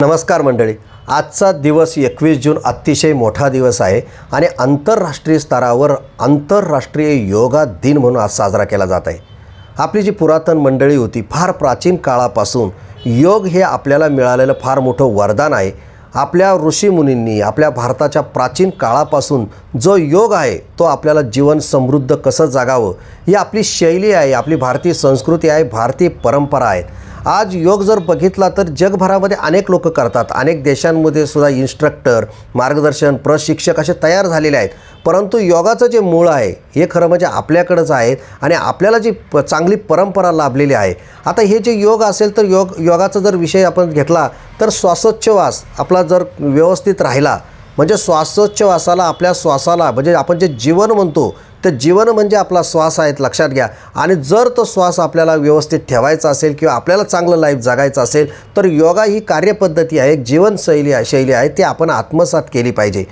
नमस्कार मंडळी. आजचा दिवस एकवीस जून अतिशय मोठा दिवस आहे आणि आंतरराष्ट्रीय स्तरावर आंतरराष्ट्रीय योगा दिन म्हणून आज साजरा केला जात आहे. आपली जी पुरातन मंडळी होती फार प्राचीन काळापासून योग हे आपल्याला मिळालेलं फार मोठं वरदान आहे. आपल्या ऋषीमुनींनी आपल्या भारताच्या प्राचीन काळापासून जो योग आहे तो आपल्याला जीवन समृद्ध कसं जागावं ही आपली शैली आहे आपली भारतीय संस्कृती आहे भारतीय परंपरा आहेत आज योग जर बघितला तर जगभरामध्ये अनेक लोक करतात. अनेक देशांमध्ये सुद्धा इन्स्ट्रक्टर मार्गदर्शन प्रशिक्षक असे तयार झालेले आहेत. परंतु योगाचं जे मूळ आहे हे खरं म्हणजे आपल्याकडंच आहे आणि आपल्याला जी प चांगली परंपरा लाभलेली आहे. आता हे जे योग असेल तर योग योगाचा जर विषय आपण घेतला तर श्वासोच्छवास आपला जर व्यवस्थित राहिला म्हणजे श्वासोच्छवासाला आपल्या श्वासाला म्हणजे आपण जे जीवन म्हणतो तर जीवन म्हणजे आपला श्वास आहेत लक्षात घ्या. आणि जर तो श्वास आपल्याला व्यवस्थित ठेवायचा असेल किंवा आपल्याला चांगलं लाईफ जगायचं असेल तर योगा ही कार्यपद्धती आहे एक जीवनशैली आहे शैली आहे ती आपण आत्मसात केली पाहिजे.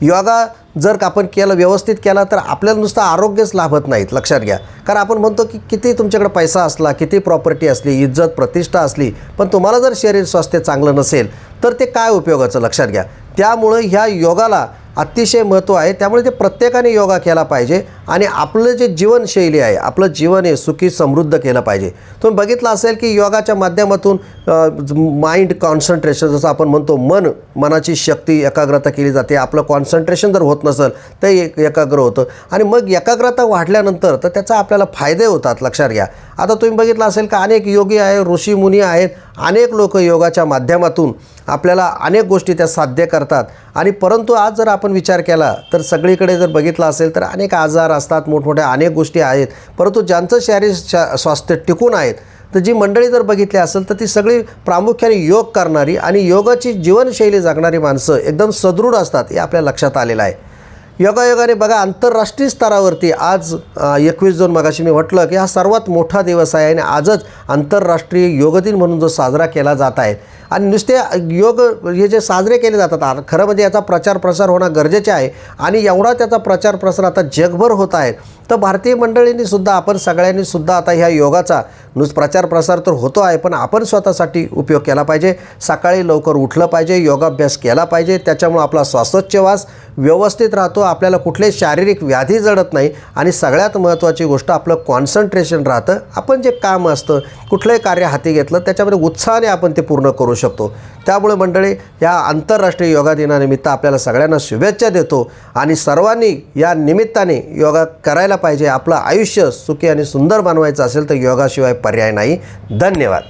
योगा जर का आपण केलं व्यवस्थित केला तर आपल्याला नुसतं आरोग्यच लाभत नाहीत लक्षात घ्या. कारण आपण म्हणतो की किती तुमच्याकडे पैसा असला किती प्रॉपर्टी असली इज्जत प्रतिष्ठा असली पण तुम्हाला जर शरीर स्वास्थ्य चांगलं नसेल तर ते काय उपयोगाचं लक्षात घ्या. त्यामुळं ह्या योगाला अतिशय महत्त्व आहे. त्यामुळे ते प्रत्येकाने योगा केला पाहिजे आणि आपलं जे जीवनशैली आहे आपलं जीवन हे सुखी समृद्ध केलं पाहिजे. तुम्ही बघितलं असेल की योगाच्या माध्यमातून माइंड कॉन्सन्ट्रेशन जसं आपण म्हणतो मन मनाची शक्ती एकाग्रता केली जाते. आपलं कॉन्सन्ट्रेशन जर होत नसेल तर एक एकाग्र होतं. आणि मग एकाग्रता वाढल्यानंतर तर त्याचा आपल्याला फायदे होतात लक्षात घ्या. आता तुम्ही बघितलं असेल का अनेक योगी आहे ऋषीमुनी आहेत अनेक लोक योगाच्या माध्यमातून आपल्याला अनेक गोष्टी त्या साध्य करतात. आणि परंतु आज जर आपण विचार केला तर सगळीकडे जर बघितलं असेल तर अनेक आजार असतात मोठमोठ्या अनेक गोष्टी आहेत. परंतु ज्यांचं शारीरिक शा स्वास्थ्य टिकून आहेत तर जी मंडळी जर बघितली असेल तर ती सगळी प्रामुख्याने योग करणारी आणि योगाची जीवनशैली जगणारी माणसं एकदम सदृढ असतात हे आपल्या लक्षात आलेलं आहे. योगायोगाने बघा आंतरराष्ट्रीय स्तरावरती आज एकवीस जून मगाशी मी म्हटलं की हा सर्वात मोठा दिवस आहे आणि आजच आंतरराष्ट्रीय योग दिन म्हणून जो साजरा केला जात आहे. आणि नुसते योग हे जे साजरे केले जातात खरं म्हणजे याचा प्रचार प्रसार होणं गरजेचे आहे. आणि एवढा त्याचा प्रचार प्रसार आता जगभर होत आहे. तर भारतीय मंडळींनी सुद्धा आपण सगळ्यांनी सुद्धा आता ह्या योगाचा नुस प्रचार प्रसार तर होतो आहे पण आपण स्वतःसाठी उपयोग केला पाहिजे. सकाळी लवकर उठलं पाहिजे योगाभ्यास केला पाहिजे त्याच्यामुळं आपला श्वासोच्छवास व्यवस्थित राहतो आपल्याला कुठले शारीरिक व्याधी जडत नाही आणि सगळ्यात महत्त्वाची गोष्ट आपलं कॉन्सन्ट्रेशन राहतं. आपण जे काम असतं कुठलंही कार्य हाती घेतलं त्याच्यामध्ये उत्साहाने आपण ते पूर्ण करू शकतो. त्यामुळे मंडळी या आंतरराष्ट्रीय योगा दिनानिमित्त आपल्याला सगळ्यांना शुभेच्छा देतो आणि सर्वांनी या निमित्ताने योगा करायला पाहिजे. आपलं आयुष्य सुखी आणि सुंदर बनवायचं असेल तर योगाशिवाय पर्याय नाही. धन्यवाद.